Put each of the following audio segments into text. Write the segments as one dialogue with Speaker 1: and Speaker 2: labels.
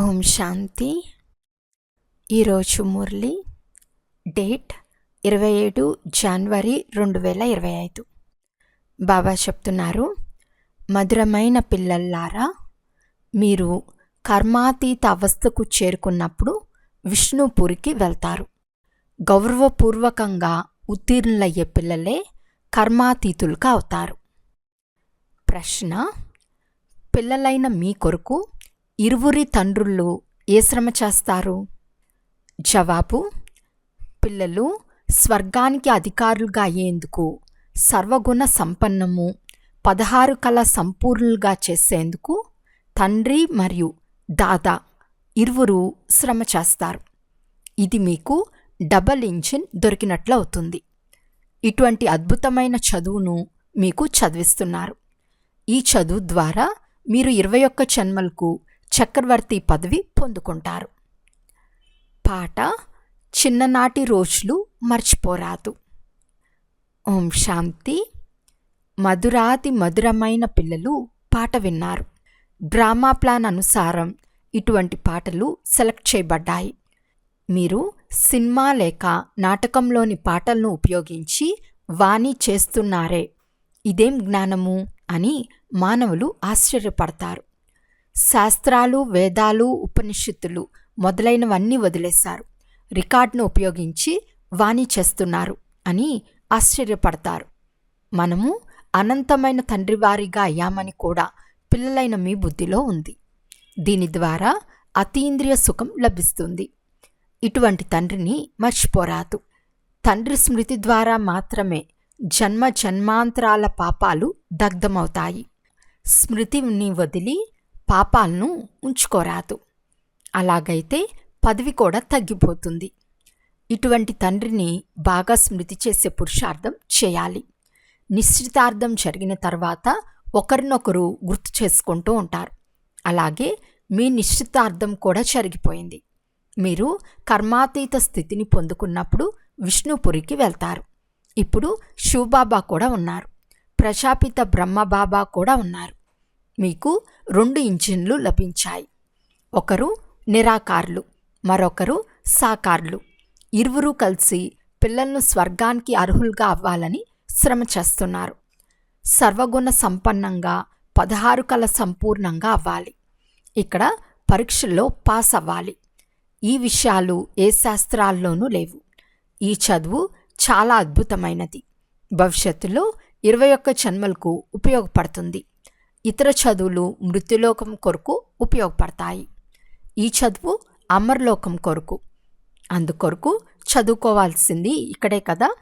Speaker 1: ఓం శాంతి. ఈరోజు మురళి డేట్ ఇరవై ఏడు జనవరి రెండు వేల ఇరవై ఐదు. బాబా చెప్తున్నారు మధురమైన పిల్లల్లారా మీరు కర్మాతీత అవస్థకు చేరుకున్నప్పుడు విష్ణుపురికి వెళ్తారు. గౌరవపూర్వకంగా ఉత్తీర్ణులయ్యే పిల్లలే కర్మాతీతులుగా అవుతారు. ప్రశ్న పిల్లలైన మీ కొరకు ఇరువురి తండ్రులు ఏ శ్రమ చేస్తారు? జవాబు పిల్లలు స్వర్గానికి అధికారులుగా అయ్యేందుకు సర్వగుణ సంపన్నము పదహారు కళ సంపూర్ణులుగా చేసేందుకు తండ్రి మరియు దాదా ఇరువురు శ్రమ చేస్తారు. ఇది మీకు డబల్ ఇంజిన్ దొరికినట్లు అవుతుంది. ఇటువంటి అద్భుతమైన చదువును మీకు చదివిస్తున్నారు. ఈ చదువు ద్వారా మీరు ఇరవై ఒక్క జన్మలకు చక్రవర్తి పదవి పొందుకుంటారు. పాట చిన్ననాటి రోజులు మర్చిపోరాదు. ఓం శాంతి. మధురాతి మధురమైన పిల్లలు పాట విన్నారు. డ్రామా ప్లాన్ అనుసారం ఇటువంటి పాటలు సెలెక్ట్ చేయబడ్డాయి. మీరు సినిమా లేక నాటకంలోని పాటలను ఉపయోగించి వాణి చేస్తున్నారే. ఇదేం జ్ఞానము అని మానవులు ఆశ్చర్యపడతారు. శాస్త్రాలు వేదాలు ఉపనిషత్తులు మొదలైనవన్నీ వదిలేశారు. రికార్డును ఉపయోగించి వాణి చేస్తున్నారు అని ఆశ్చర్యపడతారు. మనము అనంతమైన తండ్రివారిగా అయ్యామని కూడా పిల్లలైన మీ బుద్ధిలో ఉంది. దీని ద్వారా అతీంద్రియ సుఖం లభిస్తుంది. ఇటువంటి తండ్రిని మర్చిపోరాదు. తండ్రి స్మృతి ద్వారా మాత్రమే జన్మ జన్మాంతరాల పాపాలు దగ్ధమవుతాయి. స్మృతిని వదిలి పాపాలను ఉంచుకోరాదు. అలాగైతే పదవి కూడా తగ్గిపోతుంది. ఇటువంటి తండ్రిని బాగా స్మృతి చేసే పురుషార్థం చేయాలి. నిశ్చితార్థం జరిగిన తర్వాత ఒకరినొకరు గుర్తు చేసుకుంటూ ఉంటారు. అలాగే మీ నిశ్చితార్థం కూడా జరిగిపోయింది. మీరు కర్మాతీత స్థితిని పొందుకున్నప్పుడు విష్ణుపురికి వెళ్తారు. ఇప్పుడు శివబాబా కూడా ఉన్నారు. ప్రజాపిత బ్రహ్మబాబా కూడా ఉన్నారు. మీకు రెండు ఇంజిన్లు లభించాయి. ఒకరు నిరాకారులు మరొకరు సాకారులు. ఇరువురు కలిసి పిల్లలను స్వర్గానికి అర్హులుగా అవ్వాలని శ్రమ చేస్తున్నారు. సర్వగుణ సంపన్నంగా పదహారు కల సంపూర్ణంగా అవ్వాలి. ఇక్కడ పరీక్షల్లో పాస్ అవ్వాలి. ఈ విషయాలు ఏ శాస్త్రాల్లోనూ లేవు. ఈ చదువు చాలా అద్భుతమైనది. భవిష్యత్తులో ఇరవై ఒక్క జన్మలకు ఉపయోగపడుతుంది. ఇతర చదువులు మృత్యులోకం కొరకు ఉపయోగపడతాయి. ఈ చదువు అమర్లోకం కొరకు. అందుకొరకు చదువుకోవాల్సింది ఇక్కడే కదా.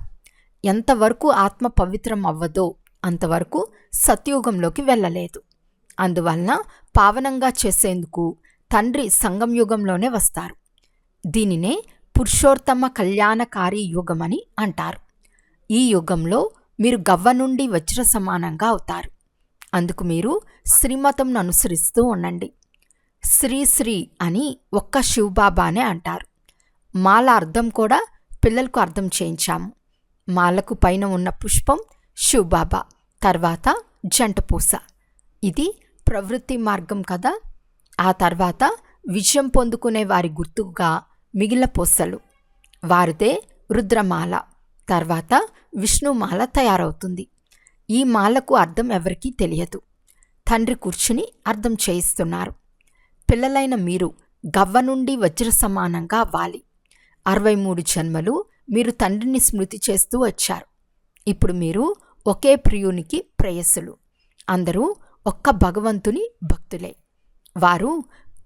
Speaker 1: ఎంతవరకు ఆత్మ పవిత్రం అవ్వదో అంతవరకు సత్యుగంలోకి వెళ్ళలేదు. అందువలన పావనంగా చేసేందుకు తండ్రి సంగం యుగంలోనే వస్తారు. దీనినే పురుషోత్తమ కళ్యాణకారి యుగమని అంటారు. ఈ యుగంలో మీరు గవ్వ నుండి వజ్ర సమానంగా అవుతారు. అందుకు మీరు శ్రీమతంను అనుసరిస్తూ ఉండండి. శ్రీ శ్రీ అని ఒక్క శివబాబానే అంటారు. మాల అర్థం కూడా పిల్లలకు అర్థం చేయించాము. మాలకు పైన ఉన్న పుష్పం శివబాబా తర్వాత జంట పూస. ఇది ప్రవృత్తి మార్గం కదా? ఆ తర్వాత విజయం పొందుకునే వారి గుర్తుగా మిగిలిన పూసలు. వారిదే రుద్రమాల. తర్వాత విష్ణుమాల తయారవుతుంది. ఈ మాలకు అర్థం ఎవరికీ తెలియదు. తండ్రి కూర్చుని అర్థం చేయిస్తున్నారు. పిల్లలైన మీరు గవ్వ నుండి వజ్ర సమానంగా అవ్వాలి అరవై మూడు జన్మలు మీరు తండ్రిని స్మృతి చేస్తూ వచ్చారు. ఇప్పుడు మీరు ఒకే ప్రియునికి ప్రేయసులు అందరూ ఒక్క భగవంతుని భక్తులే. వారు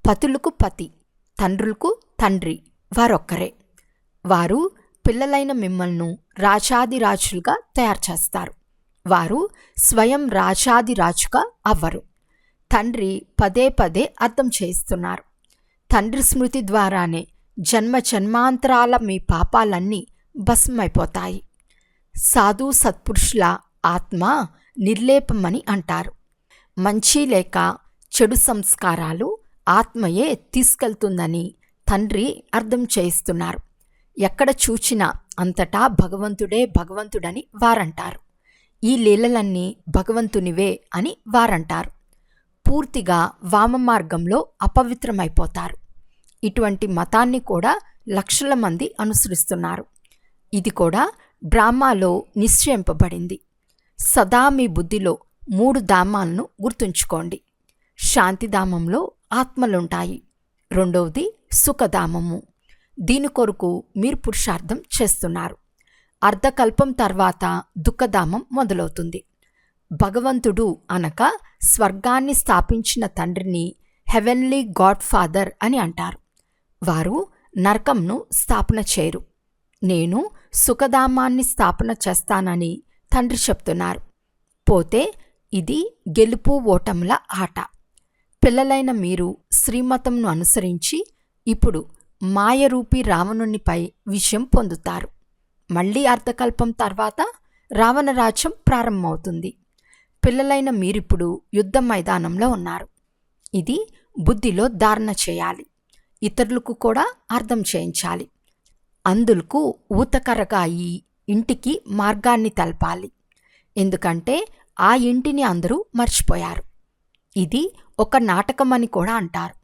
Speaker 1: పతులకు పతి తండ్రులకు తండ్రి వారొక్కరే. వారు పిల్లలైన మిమ్మల్ని రాజాదిరాజులుగా తయారు చేస్తారు. వారు స్వయం రాజాదిరాజుగా అవ్వరు. తండ్రి పదే పదే అర్థం చేయిస్తున్నారు. తండ్రి స్మృతి ద్వారానే జన్మ జన్మాంతరాల మీ పాపాలన్నీ భస్మైపోతాయి సాధు సత్పురుషుల ఆత్మ నిర్లేపమని అంటారు. మంచి లేక చెడు సంస్కారాలు ఆత్మయే తీసుకెళ్తుందని తండ్రి అర్థం చేయిస్తున్నారు. ఎక్కడ చూచినా అంతటా భగవంతుడే భగవంతుడని వారంటారు. ఈ లీలలన్నీ భగవంతునివే అని వారంటారు. పూర్తిగా వామ మార్గంలో అపవిత్రమైపోతారు. ఇటువంటి మతాన్ని కూడా లక్షల మంది అనుసరిస్తున్నారు. ఇది కూడా బ్రాహ్మాలో నిశ్చయింపబడింది. సదా మీ బుద్ధిలో మూడు ధామాలను గుర్తుంచుకోండి. శాంతిధామంలో ఆత్మలుంటాయి. రెండవది సుఖధామము. దీని కొరకు మీరు పురుషార్థం చేస్తున్నారు. అర్ధకల్పం తర్వాత దుఃఖధామం మొదలవుతుంది. భగవంతుడు అనక స్వర్గాన్ని స్థాపించిన తండ్రిని హెవెన్లీ గాడ్ ఫాదర్ అని అంటారు. వారు నరకంను స్థాపన చేయరు. నేను సుఖధామాన్ని స్థాపన చేస్తానని తండ్రి చెప్తున్నారు. పోతే ఇది గెలుపు ఓటముల ఆట. పిల్లలైన మీరు శ్రీమతంను అనుసరించి ఇప్పుడు మాయరూపి రావణునిపై విషయం పొందుతారు. మళ్ళీ అర్ధకల్పం తర్వాత రావణరాజ్యం ప్రారంభమవుతుంది. పిల్లలైన మీరిప్పుడు యుద్ధ మైదానంలో ఉన్నారు. ఇది బుద్ధిలో ధారణ చేయాలి. ఇతరులకు కూడా అర్థం చేయించాలి. అందులకు ఊతకరగా అయి ఇంటికి మార్గాన్ని తెలపాలి. ఎందుకంటే ఆ ఇంటిని అందరూ మర్చిపోయారు. ఇది ఒక నాటకమని కూడా అంటారు.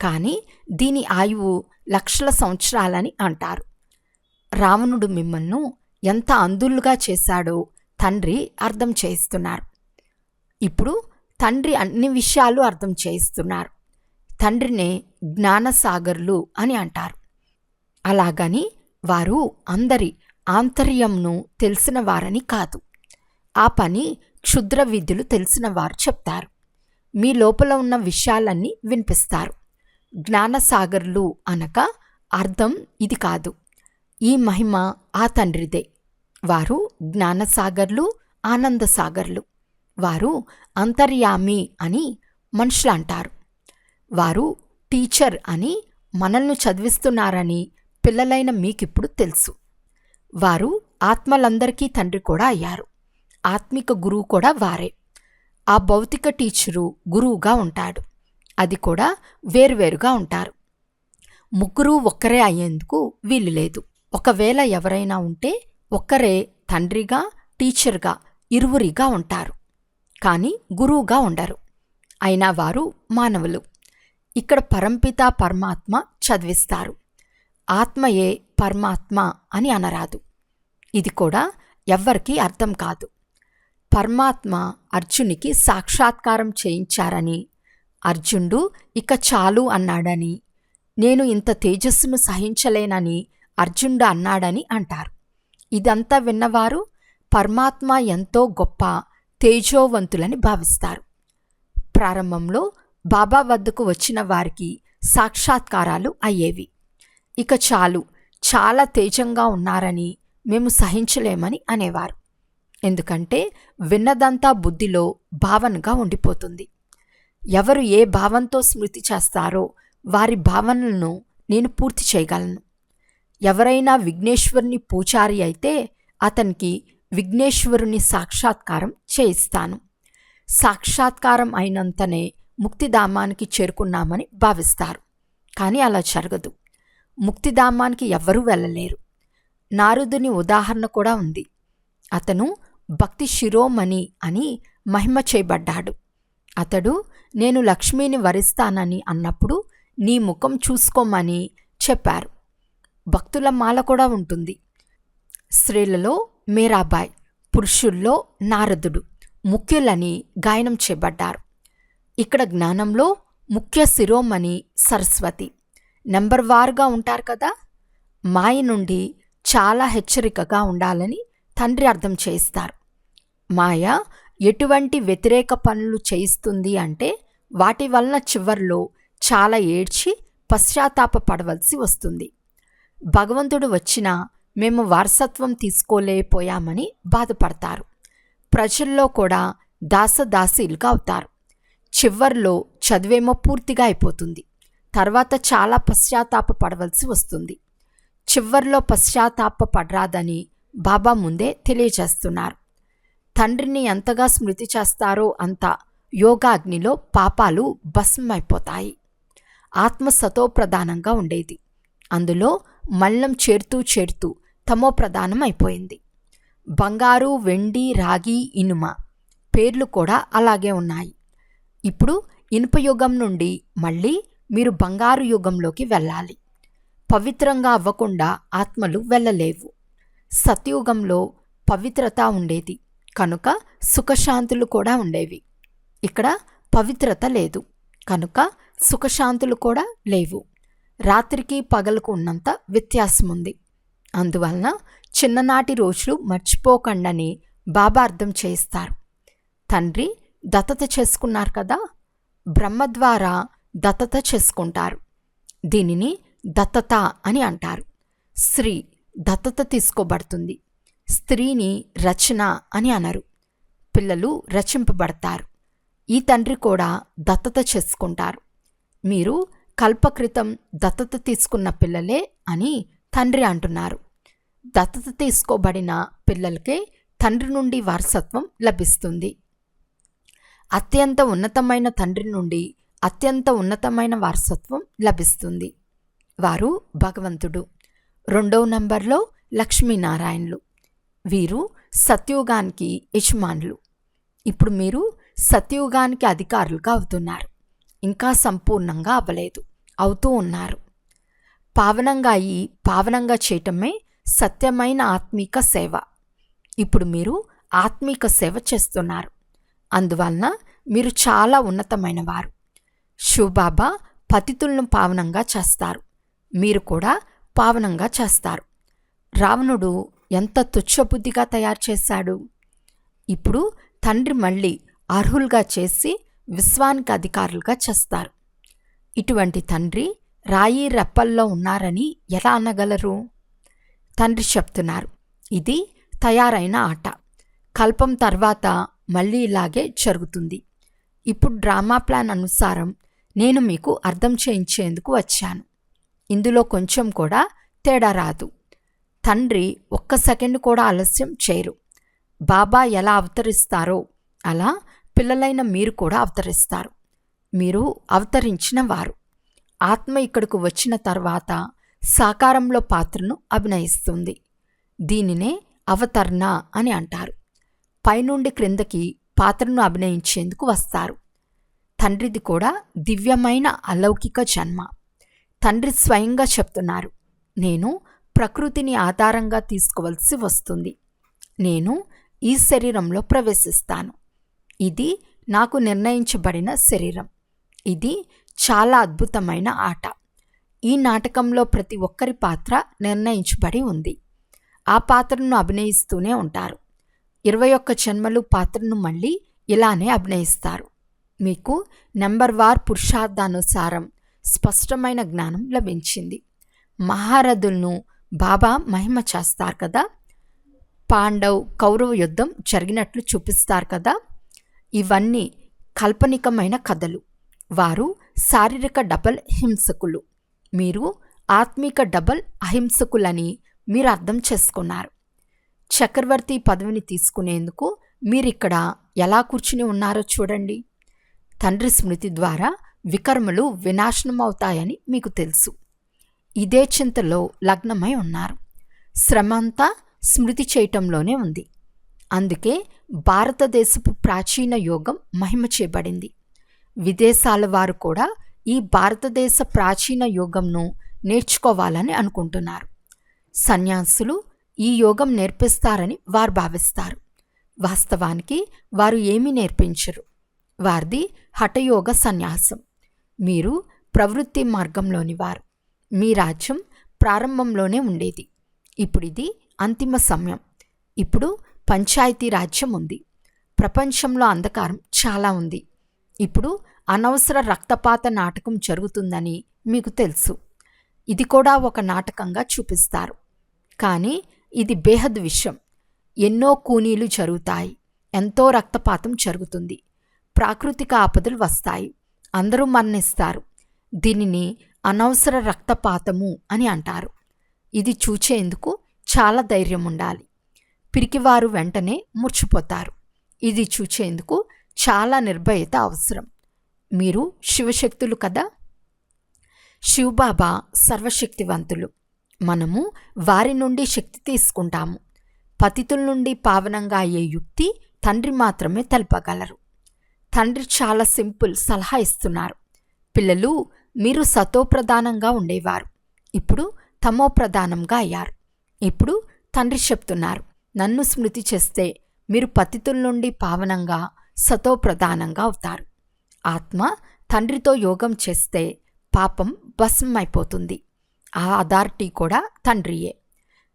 Speaker 1: కానీ దీని ఆయువు లక్షల సంవత్సరాలని అంటారు. రావణుడు మిమ్మల్ని ఎంత అందులుగా చేశాడో తండ్రి అర్థం చేయిస్తున్నారు. ఇప్పుడు తండ్రి అన్ని విషయాలు అర్థం చేయిస్తున్నారు. తండ్రినే జ్ఞానసాగర్లు అని అంటారు. అలాగని వారు అందరి ఆంతర్యంను తెలిసిన వారని కాదు. ఆ పని క్షుద్ర విధులు తెలిసిన వారు చెప్తారు. మీ లోపల ఉన్న విషయాలన్నీ వినిపిస్తారు. జ్ఞానసాగర్లు అనక అర్థం ఇది కాదు. ఈ మహిమ ఆ తండ్రిదే. వారు జ్ఞానసాగర్లు ఆనందసాగర్లు. వారు అంతర్యామి అని మనుషులు అంటారు. వారు టీచర్ అని మనల్ని చదివిస్తున్నారని పిల్లలైన మీకిప్పుడు తెలుసు. వారు ఆత్మలందరికీ తండ్రి కూడా అయ్యారు. ఆత్మిక గురువు కూడా వారే. ఆ భౌతిక టీచరు గురువుగా ఉంటాడు. అది కూడా వేరువేరుగా ఉంటారు. ముగ్గురు ఒక్కరే అయ్యేందుకు వీలు లేదు. ఒకవేళ ఎవరైనా ఉంటే ఒక్కరే తండ్రిగా టీచర్గా ఇరువురిగా ఉంటారు. కానీ గురువుగా ఉండరు. అయినా వారు మానవులు. ఇక్కడ పరంపిత పరమాత్మ చదివిస్తారు. ఆత్మయే పరమాత్మ అని అనరాదు. ఇది కూడా ఎవ్వరికీ అర్థం కాదు. పరమాత్మ అర్జునికి సాక్షాత్కారం చేయించారని అర్జునుడు ఇక చాలు అన్నాడని నేను ఇంత తేజస్సును సహించలేనని అర్జునుడు అన్నాడని అంటారు. ఇదంతా విన్నవారు పరమాత్మ ఎంతో గొప్ప తేజోవంతులని భావిస్తారు. ప్రారంభంలో బాబా వద్దకు వచ్చిన వారికి సాక్షాత్కారాలు అయ్యేవి. ఇక చాలు చాలా తేజంగా ఉన్నారని మేము సహించలేమని అనేవారు. ఎందుకంటే విన్నదంతా బుద్ధిలో భావనగా ఉండిపోతుంది. ఎవరు ఏ భావంతో స్మృతి చేస్తారో వారి భావనలను నేను పూర్తి చేయగలను. ఎవరైనా విఘ్నేశ్వరుని పూజారి అయితే అతనికి విఘ్నేశ్వరుని సాక్షాత్కారం చేయిస్తాను. సాక్షాత్కారం అయినంతనే ముక్తిధామానికి చేరుకున్నామని భావిస్తారు. కానీ అలా జరగదు. ముక్తిధామానికి ఎవ్వరూ వెళ్ళలేరు. నారదుని ఉదాహరణ కూడా ఉంది. అతను భక్తి శిరోమణి అని మహిమ చేయబడ్డాడు. అతడు నేను లక్ష్మిని వరిస్తానని అన్నప్పుడు నీ ముఖం చూసుకోమని చెప్పారు. భక్తుల మాల కూడా ఉంటుంది. స్త్రీలలో మీరాబాయ్ పురుషుల్లో నారదుడు ముఖ్యులని గాయనం చేయబడ్డారు. ఇక్కడ జ్ఞానంలో ముఖ్య శిరోమణి సరస్వతి. నెంబర్ వార్గా ఉంటారు కదా? మాయ నుండి చాలా హెచ్చరికగా ఉండాలని తండ్రి అర్థం చేయిస్తారు. మాయ ఎటువంటి వ్యతిరేక పనులు చేయిస్తుంది అంటే వాటి వలన చివర్లో చాలా ఏడ్చి పశ్చాత్తాప పడవలసి వస్తుంది. భగవంతుడు వచ్చినా మేము వారసత్వం తీసుకోలేకపోయామని బాధపడతారు. ప్రజల్లో కూడా దాసదాసీలుగా అవుతారు. చివర్లో చదివేమో పూర్తిగా అయిపోతుంది. తర్వాత చాలా పశ్చాత్తాప పడవలసి వస్తుంది. చివర్లో పశ్చాత్తాప పడరాదని బాబా ముందే తెలియజేస్తున్నారు. తండ్రిని ఎంతగా స్మృతి చేస్తారో అంత యోగాగ్నిలో పాపాలు భస్మైపోతాయి ఆత్మ సతోప్రధానంగా ఉండేది. అందులో మల్లం చేరుతూ చేరుతూ తమో ప్రధానం అయిపోయింది బంగారు వెండి రాగి ఇనుమ పేర్లు కూడా అలాగే ఉన్నాయి. ఇప్పుడు ఇనుపయుగం నుండి మళ్ళీ మీరు బంగారు యుగంలోకి వెళ్ళాలి. పవిత్రంగా అవ్వకుండా ఆత్మలు వెళ్ళలేవు. సత్యుగంలో పవిత్రత ఉండేది. కనుక సుఖశాంతులు కూడా ఉండేవి. ఇక్కడ పవిత్రత లేదు. కనుక సుఖశాంతులు కూడా లేవు. రాత్రికి పగలకు ఉన్నంత వ్యత్యాసం ఉంది అందువలన చిన్ననాటి రోజులు మర్చిపోకండని బాబా అర్థం చేయిస్తారు. తండ్రి దత్తత చేసుకున్నారు కదా బ్రహ్మ ద్వారా దత్తత చేసుకుంటారు. దీనిని దత్తత అని అంటారు. స్త్రీ దత్తత తీసుకోబడుతుంది. స్త్రీని రచన అని అనరు. పిల్లలు రచింపబడతారు. ఈ తండ్రి కూడా దత్తత చేసుకుంటారు. మీరు కల్పకృతం దత్తత తీసుకున్న పిల్లలే అని తండ్రి అంటున్నారు. దత్తత తీసుకోబడిన పిల్లలకే తండ్రి నుండి వారసత్వం లభిస్తుంది. అత్యంత ఉన్నతమైన తండ్రి నుండి అత్యంత ఉన్నతమైన వారసత్వం లభిస్తుంది. వారు భగవంతుడు. రెండవ నంబర్లో లక్ష్మీనారాయణులు. వీరు సత్యుగానికి యజమానులు. ఇప్పుడు మీరు సత్యుగానికి అధికారులుగా అవుతున్నారు. ఇంకా సంపూర్ణంగా అవ్వలేదు. అవుతూ ఉన్నారు. పావనంగా అయి పావనంగా చేయటమే సత్యమైన ఆత్మీక సేవ. ఇప్పుడు మీరు ఆత్మీక సేవ చేస్తున్నారు. అందువలన మీరు చాలా ఉన్నతమైన వారు శివబాబా పతితులను పావనంగా చేస్తారు. మీరు కూడా పావనంగా చేస్తారు. రావణుడు ఎంత తుచ్చబుద్ధిగా తయారు చేశాడు. ఇప్పుడు తండ్రి మళ్ళీ అర్హులుగా చేసి విశ్వానికి అధికారులుగా చేస్తారు. ఇటువంటి తండ్రి రాయి రెప్పల్లో ఉన్నారని ఎలా అనగలరు? తండ్రి చెప్తున్నారు ఇది తయారైన ఆట. కల్పం తర్వాత మళ్ళీ ఇలాగే జరుగుతుంది. ఇప్పుడు డ్రామా ప్లాన్ అనుసారం నేను మీకు అర్థం చేయించేందుకు వచ్చాను. ఇందులో కొంచెం కూడా తేడా రాదు. తండ్రి ఒక్క సెకండ్ కూడా ఆలస్యం చేయరు. బాబా ఎలా అవతరిస్తారో అలా పిల్లలైన మీరు కూడా అవతరిస్తారు. మీరు అవతరించిన వారు. ఆత్మ ఇక్కడకు వచ్చిన తర్వాత సాకారంలో పాత్రను అభినయిస్తుంది. దీనినే అవతరణ అని అంటారు. పైనుండి క్రిందకి పాత్రను అభినయించేందుకు వస్తారు. తండ్రిది కూడా దివ్యమైన అలౌకిక జన్మ. తండ్రి స్వయంగా చెప్తున్నారు నేను ప్రకృతిని ఆధారంగా తీసుకోవలసి వస్తుంది. నేను ఈ శరీరంలో ప్రవేశిస్తాను. ఇది నాకు నిర్ణయించబడిన శరీరం. ఇది చాలా అద్భుతమైన ఆట. ఈ నాటకంలో ప్రతి ఒక్కరి పాత్ర నిర్ణయించబడి ఉంది. ఆ పాత్రను అభినయిస్తూనే ఉంటారు. ఇరవై ఒక్క జన్మలు పాత్రను మళ్ళీ ఇలానే అభినయిస్తారు. మీకు నెంబర్ వార్ పురుషార్థానుసారం స్పష్టమైన జ్ఞానం లభించింది. మహారథులను బాబా మహిమ చేస్తారు కదా? పాండవ్ కౌరవ యుద్ధం జరిగినట్లు చూపిస్తారు కదా? ఇవన్నీ కాల్పనికమైన కథలు. వారు శారీరక డబల్ హింసకులు. మీరు ఆత్మిక డబల్ అహింసకులని మీరు అర్థం చేసుకున్నారు. చక్రవర్తి పదవిని తీసుకునేందుకు మీరిక్కడ ఎలా కూర్చుని ఉన్నారో చూడండి. తండ్రి స్మృతి ద్వారా వికర్మలు వినాశనమవుతాయని మీకు తెలుసు. ఇదే చింతలో లగ్నమై ఉన్నారు. శ్రమ అంతా స్మృతి చేయటంలోనే ఉంది. అందుకే భారతదేశపు ప్రాచీన యోగం మహిమ చేయబడింది. విదేశాల వారు కూడా ఈ భారతదేశ ప్రాచీన యోగంను నేర్చుకోవాలని అనుకుంటున్నారు. సన్యాసులు ఈ యోగం నేర్పిస్తారని వారు భావిస్తారు. వాస్తవానికి వారు ఏమీ నేర్పించరు? వారిది హఠయోగ సన్యాసం. మీరు ప్రవృత్తి మార్గంలోని వారు. మీ రాజ్యం ప్రారంభంలోనే ఉండేది. ఇప్పుడు ఇది అంతిమ సమయం. ఇప్పుడు పంచాయతీ రాజ్యం ఉంది. ప్రపంచంలో అంధకారం చాలా ఉంది. ఇప్పుడు అనవసర రక్తపాత నాటకం జరుగుతుందని మీకు తెలుసు. ఇది కూడా ఒక నాటకంగా చూపిస్తారు. కానీ ఇది బేహద్ విషయం. ఎన్నో కూనీలు జరుగుతాయి. ఎంతో రక్తపాతం జరుగుతుంది. ప్రాకృతిక ఆపదలు వస్తాయి. అందరూ మరణిస్తారు. దీనిని అనవసర రక్తపాతము అని అంటారు. ఇది చూచేందుకు చాలా ధైర్యం ఉండాలి. పిరికివారు వెంటనే ముర్చిపోతారు. ఇది చూచేందుకు చాలా నిర్భయత అవసరం. మీరు శివశక్తులు కదా? శివబాబా సర్వశక్తివంతులు. మనము వారి నుండి శక్తి తీసుకుంటాము. పతితుల నుండి పావనంగా అయ్యే యుక్తి తండ్రి మాత్రమే తెలపగలరు. తండ్రి చాలా సింపుల్ సలహా ఇస్తున్నారు. పిల్లలు మీరు సతోప్రధానంగా ఉండేవారు. ఇప్పుడు తమో ప్రధానంగా అయ్యారు. ఇప్పుడు తండ్రి చెప్తున్నారు నన్ను స్మృతి చేస్తే మీరు పతితుల నుండి పావనంగా సతోప్రధానంగా అవుతారు. ఆత్మ తండ్రితో యోగం చేస్తే పాపం భస్మమైపోతుంది. ఆ అథారిటీ కూడా తండ్రియే.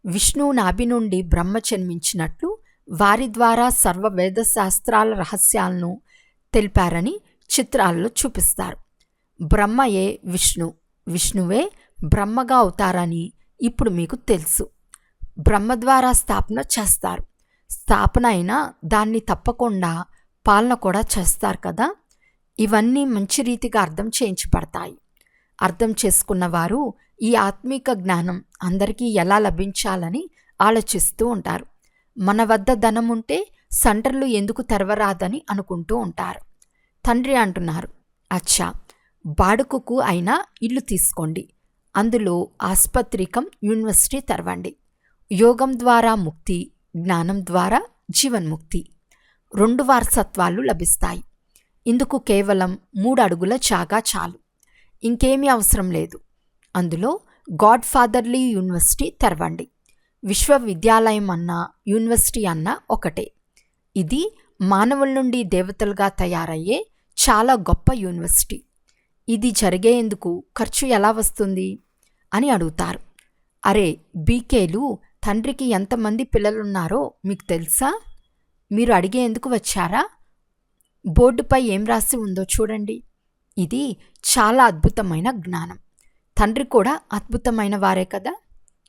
Speaker 1: విష్ణువు నాభి నుండి బ్రహ్మ జన్మించినట్లు వారి ద్వారా సర్వ వేద శాస్త్రాల రహస్యాలను తెలిపారని చిత్రాల్లో చూపిస్తారు. బ్రహ్మయే విష్ణు విష్ణువే బ్రహ్మగా అవుతారని ఇప్పుడు మీకు తెలుసు. బ్రహ్మ ద్వారా స్థాపన చేస్తారు. స్థాపన అయినా దాన్ని తప్పకుండా పాలన కూడా చేస్తారు కదా. ఇవన్నీ మంచి రీతిగా అర్థం చేయించబడతాయి. అర్థం చేసుకున్న వారు ఈ ఆత్మీక జ్ఞానం అందరికీ ఎలా లభించాలని ఆలోచిస్తూ ఉంటారు. మన వద్ద ధనం ఉంటే సెంటర్లు ఎందుకు తెరవరాదని అనుకుంటూ ఉంటారు. తండ్రి అంటున్నారు అచ్చా బాడుకుకు అయినా ఇల్లు తీసుకోండి. అందులో ఆస్పత్రికం యూనివర్సిటీ తెరవండి. యోగం ద్వారా ముక్తి జ్ఞానం ద్వారా జీవన్ముక్తి. రెండు వారసత్వాలు లభిస్తాయి. ఇందుకు కేవలం మూడు అడుగుల చాగా చాలు. ఇంకేమీ అవసరం లేదు. అందులో గాడ్ ఫాదర్లీ యూనివర్సిటీ తెరవండి. విశ్వవిద్యాలయం అన్న యూనివర్సిటీ అన్న ఒకటే. ఇది మానవుల నుండి దేవతలుగా తయారయ్యే చాలా గొప్ప యూనివర్సిటీ. ఇది జరిగేందుకు ఖర్చు ఎలా వస్తుంది? అని అడుగుతారు. అరే బీకేలు తండ్రికి ఎంతమంది పిల్లలున్నారో మీకు తెలుసా? మీరు అడిగేందుకు వచ్చారా? బోర్డుపై ఏం రాసి ఉందో చూడండి. ఇది చాలా అద్భుతమైన జ్ఞానం. తండ్రి కూడా అద్భుతమైన వారే కదా.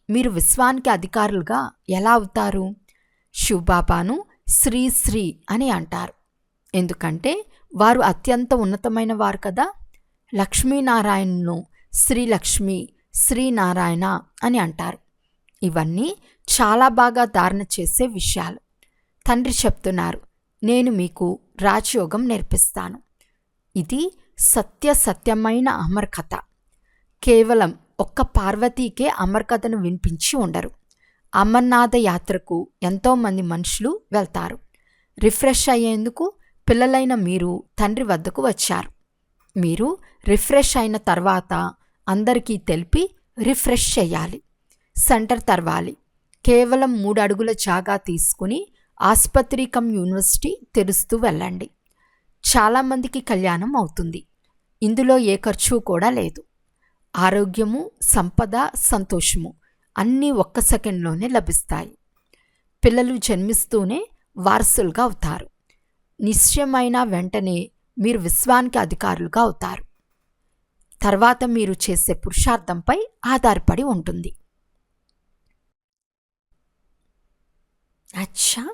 Speaker 1: మీరు విశ్వానికి అధికారులుగా ఎలా అవుతారు? శివబాబాను శ్రీ శ్రీ అని అంటారు. ఎందుకంటే వారు అత్యంత ఉన్నతమైన వారు కదా. లక్ష్మీనారాయణను శ్రీలక్ష్మి శ్రీనారాయణ అని అంటారు. ఇవన్నీ చాలా బాగా ధారణ చేసే విషయాలు. తండ్రి చెప్తున్నారు నేను మీకు రాజయోగం నేర్పిస్తాను. ఇది సత్య సత్యమైన అమర్ కథ కేవలం ఒక్క పార్వతీకే అమర్ కథను వినిపించి ఉండరు. అమర్నాథ యాత్రకు ఎంతోమంది మనుషులు వెళ్తారు. రిఫ్రెష్ అయ్యేందుకు పిల్లలైన మీరు తండ్రి వద్దకు వచ్చారు. మీరు రిఫ్రెష్ అయిన తర్వాత అందరికీ తెలిపి రిఫ్రెష్ చేయాలి సెంటర్ తర్వాలి. కేవలం మూడు అడుగుల జాగా తీసుకుని ఆసుపత్రి కమ్ యూనివర్సిటీ తెరుస్తూ వెళ్ళండి. చాలామందికి కళ్యాణం అవుతుంది. ఇందులో ఏ ఖర్చు కూడా లేదు. ఆరోగ్యము సంపద సంతోషము అన్నీ ఒక్క సెకండ్లోనే లభిస్తాయి. పిల్లలు జన్మిస్తూనే వారసులుగా అవుతారు. నిశ్చయమైన వెంటనే మీరు విశ్వానికి అధికారులుగా అవుతారు. తర్వాత మీరు చేసే పురుషార్థంపై ఆధారపడి ఉంటుంది. అచ్చా!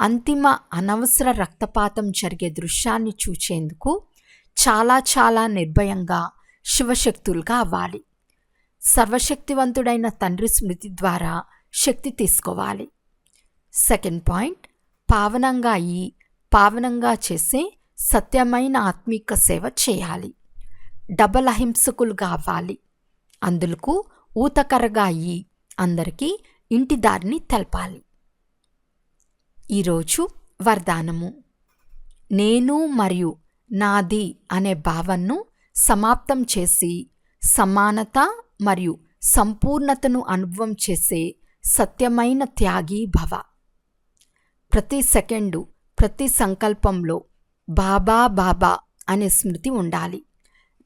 Speaker 1: అంతిమ అనవసర రక్తపాతం జరిగే దృశ్యాన్ని చూచేందుకు చాలా చాలా నిర్భయంగా శివశక్తులుగా అవ్వాలి. సర్వశక్తివంతుడైన తండ్రి స్మృతి ద్వారా శక్తి తీసుకోవాలి. సెకండ్ పాయింట్ పావనంగా అయ్యి పావనంగా చేసే సత్యమైన ఆత్మీక సేవ చేయాలి. డబల్ అహింసకులుగా అవ్వాలి. అందులకు ఊతకరగా అయ్యి అందరికీ ఇంటి దారిని తెలపాలి. ఈరోజు వరదానము. నేను మరియు నాది అనే భావనను సమాప్తం చేసి సమానత మరియు సంపూర్ణతను అనుభవం చేసే సత్యమైన త్యాగి భవ. ప్రతి సెకండు ప్రతి సంకల్పంలో బాబా బాబా అనే స్మృతి ఉండాలి.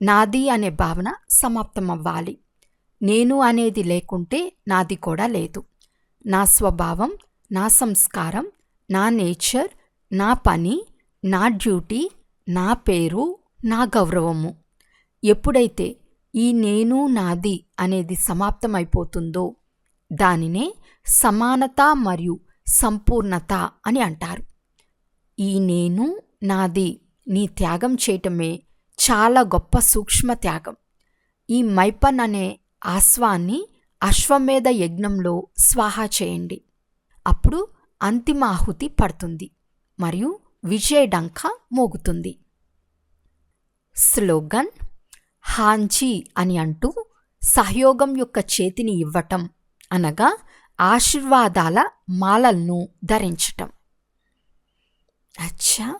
Speaker 1: నాది అనే భావన సమాప్తమవ్వాలి. నేను అనేది లేకుంటే నాది కూడా లేదు. నా స్వభావం నా సంస్కారం నా నేచర్ నా పని నా డ్యూటీ నా పేరు నా గౌరవము. ఎప్పుడైతే ఈ నేను నాది అనేది సమాప్తమైపోతుందో దానినే సమానత మరియు సంపూర్ణత అని అంటారు. ఈ నేను నాది నీ త్యాగం చేయటమే చాలా గొప్ప సూక్ష్మ త్యాగం. ఈ మైపన్ అనే ఆశ్వాన్ని అశ్వమేధ యజ్ఞంలో స్వాహా చేయండి. అప్పుడు అంతిమ ఆహుతి పడుతుంది మరియు విజయ డంక మోగుతుంది. స్లోగన్ హాంజీ అని అంటూ సహయోగం యొక్క చేతిని ఇవ్వటం అనగా ఆశీర్వాదాల మాలలను ధరించటం. అచ్చా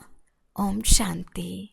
Speaker 1: ఓం శాంతి.